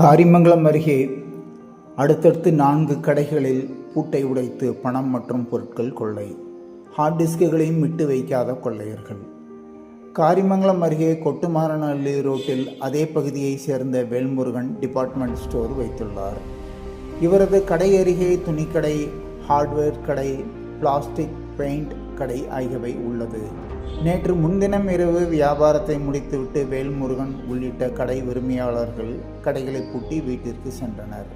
காரிமங்கலம் அருகே அடுத்தடுத்து நான்கு கடைகளில் பூட்டை உடைத்து பணம் மற்றும் பொருட்கள் கொள்ளை. ஹார்ட் டிஸ்குகளையும் விட்டு வைக்காத கொள்ளையர்கள். காரிமங்கலம் அருகே கொட்டுமாரநல்லி ரோட்டில் அதே பகுதியைச் சேர்ந்த வேல்முருகன் டிபார்ட்மெண்ட் ஸ்டோர் வைத்துள்ளார். இவரது கடை அருகே துணிக்கடை ஹார்ட்வேர் கடை பிளாஸ்டிக் பெயிண்ட் கடை ஆகியவை உள்ளது. நேற்று முன்தினம் இரவு வியாபாரத்தை முடித்துவிட்டு வேல்முருகன் உள்ளிட்ட கடை உரிமையாளர்கள் கடைகளை பூட்டி வீட்டிற்கு சென்றனர்.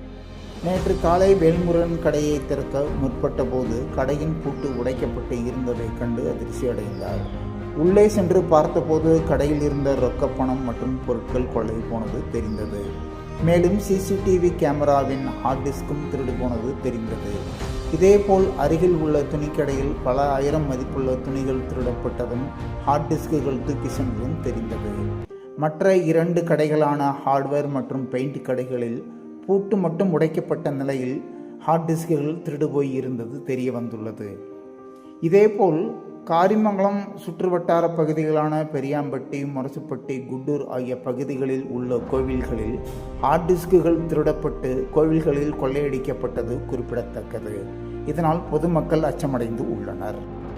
நேற்று காலை வேல்முருகன் கடையை திறக்க முற்பட்ட போது கடையின் பூட்டு உடைக்கப்பட்டு இருந்ததை கண்டு அதிர்ச்சி அடைந்தார். உள்ளே சென்று பார்த்தபோது கடையில் இருந்த ரொக்க பணம் மற்றும் பொருட்கள் கொள்ளை போனது தெரிந்தது. மேலும் சிசிடிவி கேமராவின் ஹார்ட் டிஸ்கும் திருடு போனது தெரிந்தது. இதேபோல் அருகில் உள்ள துணிக்கடையில் பல ஆயிரம் மதிப்புள்ள துணிகள் திருடப்பட்டதும் ஹார்ட் டிஸ்குகள் தூக்கி சென்றதும் தெரிந்தது. மற்ற இரண்டு கடைகளான ஹார்ட்வேர் மற்றும் பெயிண்ட் கடைகளில் பூட்டு மட்டும் உடைக்கப்பட்ட நிலையில் ஹார்ட் டிஸ்குகள் திருடு போய் இருந்தது தெரிய வந்துள்ளது இதேபோல் காரிமங்கலம் சுற்றுவட்டார பகுதிகளான பெரியாம்பட்டி முரசுப்பட்டி குண்டூர் ஆகிய பகுதிகளில் உள்ள கோவில்களில் ஹார்ட் டிஸ்குகள் திருடப்பட்டு கோவில்களில் கொள்ளையடிக்கப்பட்டது குறிப்பிடத்தக்கது. இதனால் பொதுமக்கள் அச்சமடைந்து உள்ளனர்.